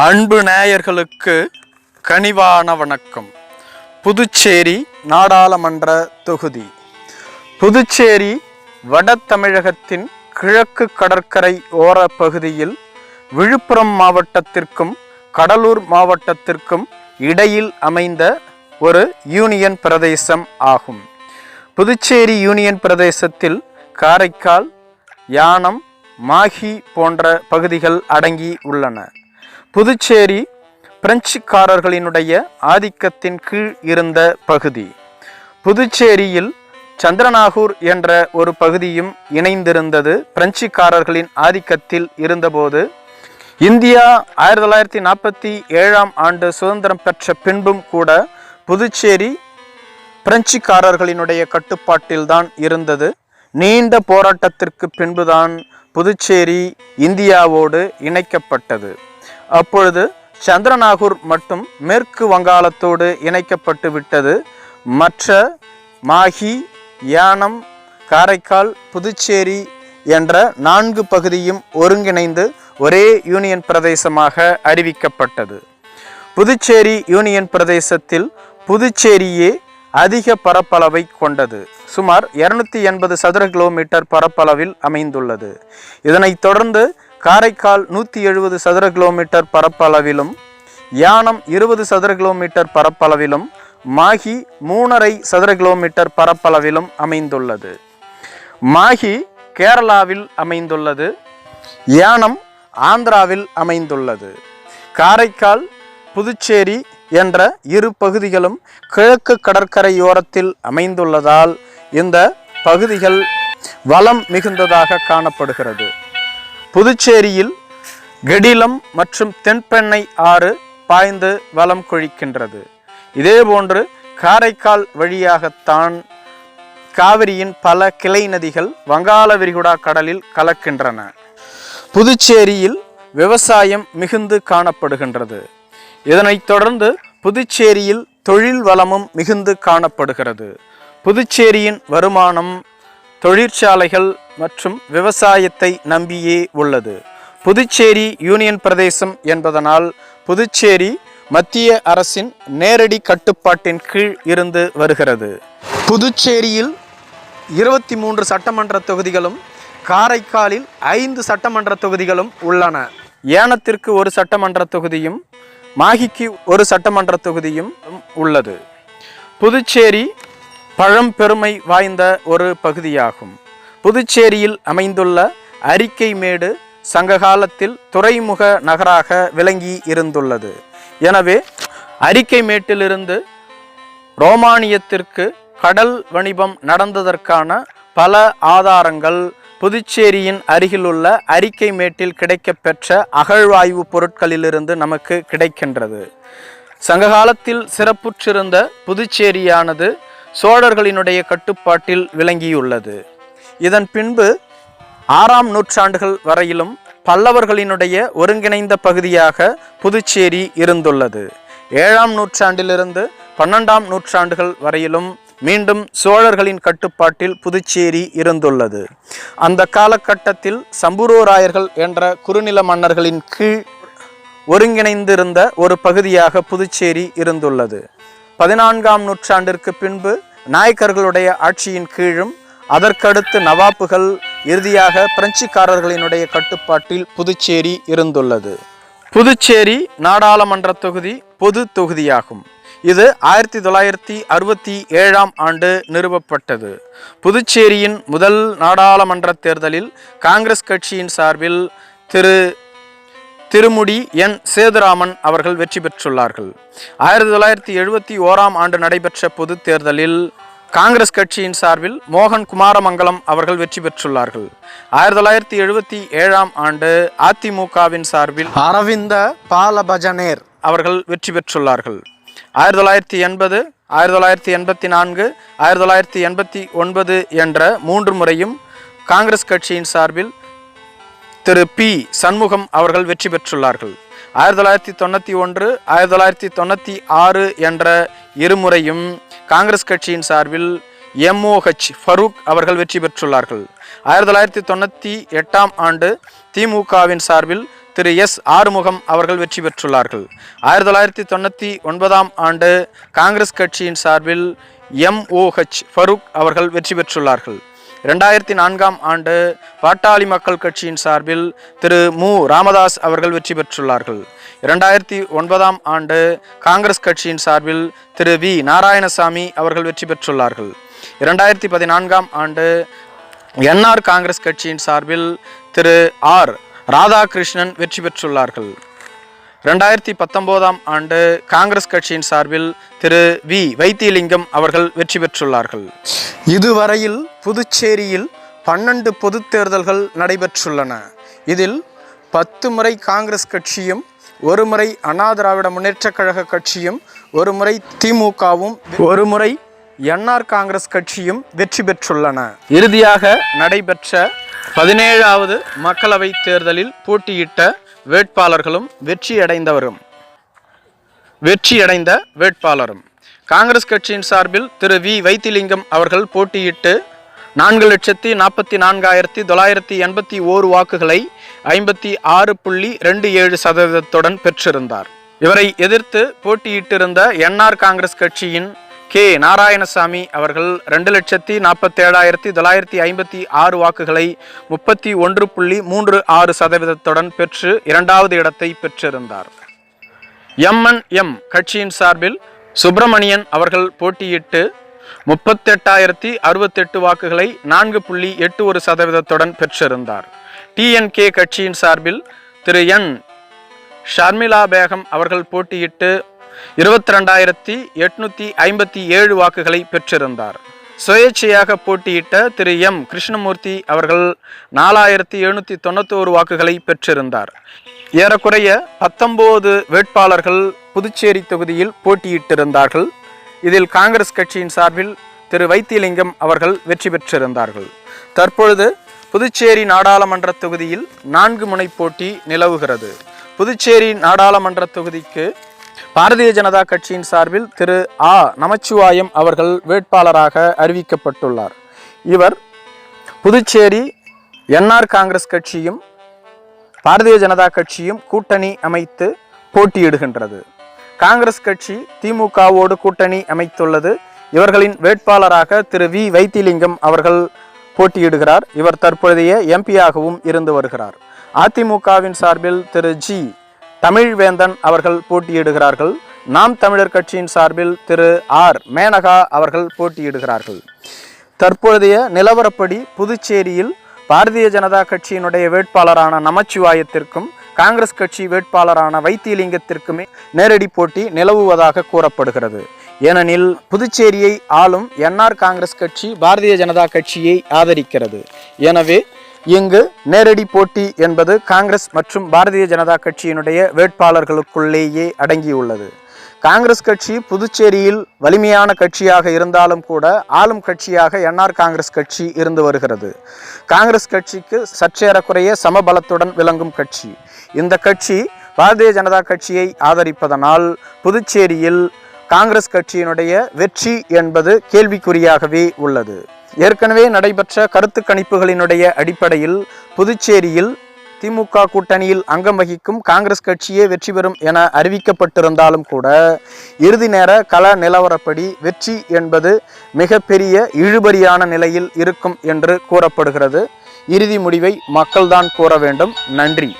அன்பு நேயர்களுக்கு கனிவான வணக்கம். புதுச்சேரி நாடாளுமன்ற தொகுதி. புதுச்சேரி வட தமிழகத்தின் கிழக்கு கடற்கரை ஓர பகுதியில் விழுப்புரம் மாவட்டத்திற்கும் கடலூர் மாவட்டத்திற்கும் இடையில் அமைந்த ஒரு யூனியன் பிரதேசம் ஆகும். புதுச்சேரி யூனியன் பிரதேசத்தில் காரைக்கால் யானம் மாஹி போன்ற பகுதிகள் அடங்கி உள்ளன. புதுச்சேரி பிரெஞ்சுக்காரர்களினுடைய ஆதிக்கத்தின் கீழ் இருந்த பகுதி. புதுச்சேரியில் சந்திரநாகூர் என்ற ஒரு பகுதியும் இணைந்திருந்தது. பிரெஞ்சுக்காரர்களின் ஆதிக்கத்தில் இருந்தபோது இந்தியா ஆயிரத்தி தொள்ளாயிரத்தி நாற்பத்தி ஏழாம் ஆண்டு சுதந்திரம் பெற்ற பின்பும் கூட புதுச்சேரி பிரெஞ்சுக்காரர்களினுடைய கட்டுப்பாட்டில்தான் இருந்தது. நீண்ட போராட்டத்திற்கு பின்புதான் புதுச்சேரி இந்தியாவோடு இணைக்கப்பட்டது. அப்பொழுது சந்திரநாகூர் மட்டும் மேற்கு வங்காளத்தோடு இணைக்கப்பட்டு விட்டது. மற்ற மாஹி யானம் காரைக்கால் புதுச்சேரி என்ற நான்கு பகுதியும் ஒருங்கிணைந்து ஒரே யூனியன் பிரதேசமாக அறிவிக்கப்பட்டது. புதுச்சேரி யூனியன் பிரதேசத்தில் புதுச்சேரியே அதிக பரப்பளவை கொண்டது. சுமார் இருநூத்தி எண்பது சதுர கிலோமீட்டர் பரப்பளவில் அமைந்துள்ளது. இதனைத் தொடர்ந்து காரைக்கால் நூற்றி எழுபது சதுர கிலோமீட்டர் பரப்பளவிலும் யானம் இருபது சதுர கிலோமீட்டர் பரப்பளவிலும் மாஹி மூணரை சதுர கிலோமீட்டர் பரப்பளவிலும் அமைந்துள்ளது. மாஹி கேரளாவில் அமைந்துள்ளது யானம் ஆந்திராவில் அமைந்துள்ளது. காரைக்கால் புதுச்சேரி என்ற இரு பகுதிகளும் கிழக்கு கடற்கரையோரத்தில் அமைந்துள்ளதால் இந்த பகுதிகள் வளம் மிகுந்ததாக காணப்படுகிறது. புதுச்சேரியில் கெடிலம் மற்றும் தென்பெண்ணை ஆறு பாய்ந்து வலம் கொழிக்கின்றது. இதேபோன்று காரைக்கால் வழியாகத்தான் காவிரியின் பல கிளை நதிகள் வங்காள விரிகுடா கடலில் கலக்கின்றன. புதுச்சேரியில் விவசாயம் மிகுந்து காணப்படுகின்றது. இதனைத் தொடர்ந்து புதுச்சேரியில் தொழில் வளமும் மிகுந்து காணப்படுகிறது. புதுச்சேரியின் வருமானம் தொழிற்சாலைகள் மற்றும் விவசாயத்தை நம்பியே உள்ளது. புதுச்சேரி யூனியன் பிரதேசம் என்பதனால் புதுச்சேரி மத்திய அரசின் நேரடி கட்டுப்பாட்டின் கீழ் இருந்து வருகிறது. புதுச்சேரியில் இருபத்தி மூன்று சட்டமன்ற தொகுதிகளும் காரைக்காலில் ஐந்து சட்டமன்ற தொகுதிகளும் உள்ளன. ஏனத்திற்கு ஒரு சட்டமன்ற தொகுதியும் மாகிக்கு ஒரு சட்டமன்ற தொகுதியும் உள்ளது. புதுச்சேரி பழம்பெருமை வாய்ந்த ஒரு பகுதியாகும். புதுச்சேரியில் அமைந்துள்ள அறிக்கை மேடு சங்ககாலத்தில் துறைமுக நகராக விளங்கி இருந்துள்ளது. எனவே அறிக்கை மேட்டிலிருந்து ரோமானியத்திற்கு கடல் வணிபம் நடந்ததற்கான பல ஆதாரங்கள் புதுச்சேரியின் அருகிலுள்ள அறிக்கை மேட்டில் கிடைக்கப்பெற்ற அகழ்வாய்வு பொருட்களிலிருந்து நமக்கு கிடைக்கின்றது. சங்ககாலத்தில் சிறப்புற்றிருந்த புதுச்சேரியானது சோழர்களினுடைய கட்டுப்பாட்டில் விளங்கியுள்ளது. இதன் பின்பு ஆறாம் நூற்றாண்டுகள் வரையிலும் பல்லவர்களினுடைய ஒருங்கிணைந்த பகுதியாக புதுச்சேரி இருந்துள்ளது. ஏழாம் நூற்றாண்டிலிருந்து பன்னெண்டாம் நூற்றாண்டுகள் வரையிலும் மீண்டும் சோழர்களின் கட்டுப்பாட்டில் புதுச்சேரி இருந்துள்ளது. அந்த காலகட்டத்தில் சம்புரோராயர்கள் என்ற குறுநில மன்னர்களின் கீழ் ஒருங்கிணைந்திருந்த ஒரு பகுதியாக புதுச்சேரி இருந்துள்ளது. பதினான்காம் நூற்றாண்டிற்கு பின்பு நாயக்கர்களுடைய ஆட்சியின் கீழும் அதற்கடுத்து நவாப்புகள் இறுதியாக பிரெஞ்சுக்காரர்களினுடைய கட்டுப்பாட்டில் புதுச்சேரி இருந்துள்ளது. புதுச்சேரி நாடாளுமன்ற தொகுதி பொது தொகுதியாகும். இது ஆயிரத்தி தொள்ளாயிரத்தி அறுபத்தி ஏழாம் ஆண்டு நிறுவப்பட்டது. புதுச்சேரியின் முதல் நாடாளுமன்ற தேர்தலில் காங்கிரஸ் கட்சியின் சார்பில் திரு திருமுடி என் சேதுராமன் அவர்கள் வெற்றி பெற்றுள்ளார்கள். ஆயிரத்தி தொள்ளாயிரத்தி எழுபத்தி ஓராம் ஆண்டு நடைபெற்ற பொது தேர்தலில் காங்கிரஸ் கட்சியின் சார்பில் மோகன் குமாரமங்கலம் அவர்கள் வெற்றி பெற்றுள்ளார்கள். ஆயிரத்தி தொள்ளாயிரத்தி எழுபத்தி ஏழாம் ஆண்டு அதிமுகவின் சார்பில் அரவிந்த பாலபஜனேர் அவர்கள் வெற்றி பெற்றுள்ளார்கள். ஆயிரத்தி தொள்ளாயிரத்தி எண்பது ஆயிரத்தி தொள்ளாயிரத்தி எண்பத்தி நான்கு ஆயிரத்தி தொள்ளாயிரத்தி எண்பத்தி ஒன்பது என்ற மூன்று முறையும் காங்கிரஸ் கட்சியின் சார்பில் திரு பி. சண்முகம் அவர்கள் வெற்றி பெற்றுள்ளார்கள். ஆயிரத்தி தொள்ளாயிரத்தி தொண்ணூற்றி ஒன்று ஆயிரத்தி தொள்ளாயிரத்தி தொண்ணூற்றி ஆறு என்ற இருமுறையும் காங்கிரஸ் கட்சியின் சார்பில் எம்ஓஹெச் ஃபரூக் அவர்கள் வெற்றி பெற்றுள்ளார்கள். ஆயிரத்தி தொள்ளாயிரத்தி தொண்ணூற்றி எட்டாம் ஆண்டு திமுகவின் சார்பில் திரு. எஸ். ஆறுமுகம் அவர்கள் வெற்றி பெற்றுள்ளார்கள். ஆயிரத்தி தொள்ளாயிரத்தி தொண்ணூற்றி ஒன்பதாம் ஆண்டு காங்கிரஸ் கட்சியின் சார்பில் எம்ஓஹெச் ஃபரூக் அவர்கள் வெற்றி பெற்றுள்ளார்கள். இரண்டாயிரத்தி நான்காம் ஆண்டு பாட்டாளி மக்கள் கட்சியின் சார்பில் திரு மு. ராமதாஸ் அவர்கள் வெற்றி பெற்றுள்ளார்கள். இரண்டாயிரத்தி ஒன்பதாம் ஆண்டு காங்கிரஸ் கட்சியின் சார்பில் திரு வி. நாராயணசாமி அவர்கள் வெற்றி பெற்றுள்ளார்கள். இரண்டாயிரத்தி பதினான்காம் ஆண்டு என்ஆர் காங்கிரஸ் கட்சியின் சார்பில் திரு ஆர். ராதாகிருஷ்ணன் வெற்றி பெற்றுள்ளார்கள். ரெண்டாயிரத்தி பத்தொம்போதாம் ஆண்டு காங்கிரஸ் கட்சியின் சார்பில் திரு வி. வைத்தியலிங்கம் அவர்கள் வெற்றி பெற்றுள்ளார்கள். இதுவரையில் புதுச்சேரியில் பன்னெண்டு பொதுத் தேர்தல்கள் நடைபெற்றுள்ளன. இதில் பத்து முறை காங்கிரஸ் கட்சியும் ஒரு முறை அண்ணா திராவிட முன்னேற்றக் கழக கட்சியும் ஒரு முறை திமுகவும் ஒரு முறை என்ஆர் காங்கிரஸ் கட்சியும் வெற்றி பெற்றுள்ளன. இறுதியாக நடைபெற்ற பதினேழாவது மக்களவைத் தேர்தலில் போட்டியிட்ட வேட்பாளர்களும் வெற்றியடைந்தவரும். வெற்றியடைந்த வேட்பாளரும். காங்கிரஸ் கட்சியின் சார்பில் திரு வி. வைத்திலிங்கம் அவர்கள் போட்டியிட்டு நான்கு லட்சத்தி நாற்பத்தி நான்காயிரத்தி தொள்ளாயிரத்தி எண்பத்தி ஓரு வாக்குகளை ஐம்பத்தி ஆறு புள்ளி ரெண்டு ஏழு சதவீதத்துடன் பெற்றிருந்தார். இவரை எதிர்த்து போட்டியிட்டிருந்த என்ஆர் காங்கிரஸ் கட்சியின் கே நாராயணசாமி அவர்கள் ரெண்டு லட்சத்தி நாற்பத்தேழாயிரத்தி தொள்ளாயிரத்தி ஐம்பத்தி ஆறு வாக்குகளை முப்பத்தி ஒன்று புள்ளி மூன்று ஆறு சதவீதத்துடன் பெற்று இரண்டாவது இடத்தை பெற்றிருந்தார். எம்என்எம் கட்சியின் சார்பில் சுப்பிரமணியன் அவர்கள் போட்டியிட்டு முப்பத்தெட்டாயிரத்தி அறுபத்தெட்டு வாக்குகளை நான்கு புள்ளி எட்டு ஒரு சதவீதத்துடன் பெற்றிருந்தார். டிஎன்கே கட்சியின் சார்பில் திரு. என். ஷர்மிளா பேகம் அவர்கள் போட்டியிட்டு இருபத்தி ரெண்டாயிரத்தி எட்நூத்தி ஐம்பத்தி ஏழு வாக்குகளை பெற்றிருந்தார். சுயேட்சையாக போட்டியிட்ட திரு எம். கிருஷ்ணமூர்த்தி அவர்கள் நாலாயிரத்தி எழுநூற்றி தொண்ணூத்தோரு வாக்குகளை பெற்றிருந்தார். ஏறக்குறைய பத்தொன்பது வேட்பாளர்கள் புதுச்சேரி தொகுதியில் போட்டியிட்டிருந்தார்கள். இதில் காங்கிரஸ் கட்சியின் சார்பில் திரு வைத்தியலிங்கம் அவர்கள் வெற்றி பெற்றிருந்தார்கள். தற்பொழுது புதுச்சேரி நாடாளுமன்ற தொகுதியில் நான்கு முனை போட்டி நிலவுகிறது. புதுச்சேரி நாடாளுமன்ற தொகுதிக்கு பாரதிய ஜனதா கட்சியின் சார்பில் திரு ஆ. நமச்சிவாயம் அவர்கள் வேட்பாளராக அறிவிக்கப்பட்டுள்ளார். இவர் புதுச்சேரி என்ஆர் காங்கிரஸ் கட்சியும் பாரதிய ஜனதா கட்சியும் கூட்டணி அமைத்து போட்டியிடுகின்றது. காங்கிரஸ் கட்சி திமுகவோடு கூட்டணி அமைத்துள்ளது. இவர்களின் வேட்பாளராக திரு வி. வைத்திலிங்கம் அவர்கள் போட்டியிடுகிறார். இவர் தற்பொழுதைய எம்பியாகவும் இருந்து வருகிறார். அதிமுகவின் சார்பில் திரு ஜி. தமிழ்வேந்தன் அவர்கள் போட்டியிடுகிறார்கள். நாம் தமிழர் கட்சியின் சார்பில் திரு ஆர். மேனகா அவர்கள் போட்டியிடுகிறார்கள். தற்பொழுதைய நிலவரப்படி புதுச்சேரியில் பாரதிய ஜனதா கட்சியினுடைய வேட்பாளரான நமச்சிவாயத்திற்கும் காங்கிரஸ் கட்சி வேட்பாளரான வைத்தியலிங்கத்திற்குமே நேரடி போட்டி நிலவுவதாக கூறப்படுகிறது. ஏனெனில் புதுச்சேரியை ஆளும் என்ஆர் காங்கிரஸ் கட்சி பாரதிய ஜனதா கட்சியை ஆதரிக்கிறது. எனவே இங்கு நேரடி போட்டி என்பது காங்கிரஸ் மற்றும் பாரதிய ஜனதா கட்சியினுடைய வேட்பாளர்களுக்குள்ளேயே அடங்கியுள்ளது. காங்கிரஸ் கட்சி புதுச்சேரியில் வலிமையான கட்சியாக இருந்தாலும் கூட ஆளும் கட்சியாக என்ஆர் காங்கிரஸ் கட்சி இருந்து வருகிறது. காங்கிரஸ் கட்சிக்கு சற்றேறக்குறைய சமபலத்துடன் விளங்கும் கட்சி. இந்த கட்சி பாரதிய ஜனதா கட்சியை ஆதரிப்பதனால் புதுச்சேரியில் காங்கிரஸ் கட்சியினுடைய வெற்றி என்பது கேள்விக்குறியாகவே உள்ளது. ஏற்கனவே நடைபெற்ற கருத்து கணிப்புகளினுடைய அடிப்படையில் புதுச்சேரியில் திமுக கூட்டணியில் அங்கம் வகிக்கும் காங்கிரஸ் கட்சியே வெற்றி பெறும் என அறிவிக்கப்பட்டிருந்தாலும் கூட இறுதி நேர கள நிலவரப்படி வெற்றி என்பது மிகப்பெரிய இழுபறியான நிலையில் இருக்கும் என்று கூறப்படுகிறது. இறுதி முடிவை மக்கள்தான் கூற வேண்டும். நன்றி.